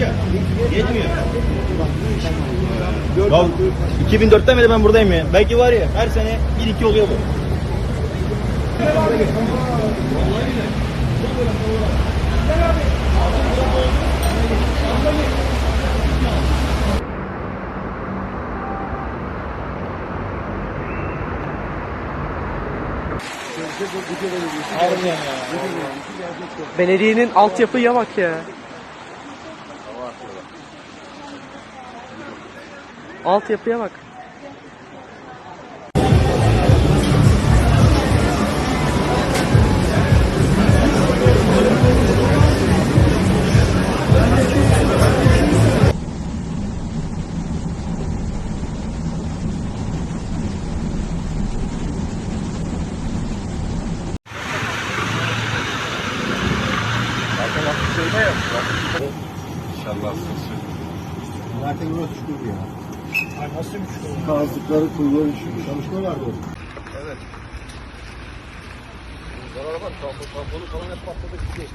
ya. Yetmiyor. Ya 2004'ten beri ben buradayım ya. Belki var ya her sene 1-2 oluyor bu. Belediyenin altyapıya bak ya. Altyapıya bak. Zaten orası çukur ya. Nasıl bir çukur? Kazdıkları kuyuları çalışma vardı. Evet. Zarar var. Tamponu falan hep patladı gitti.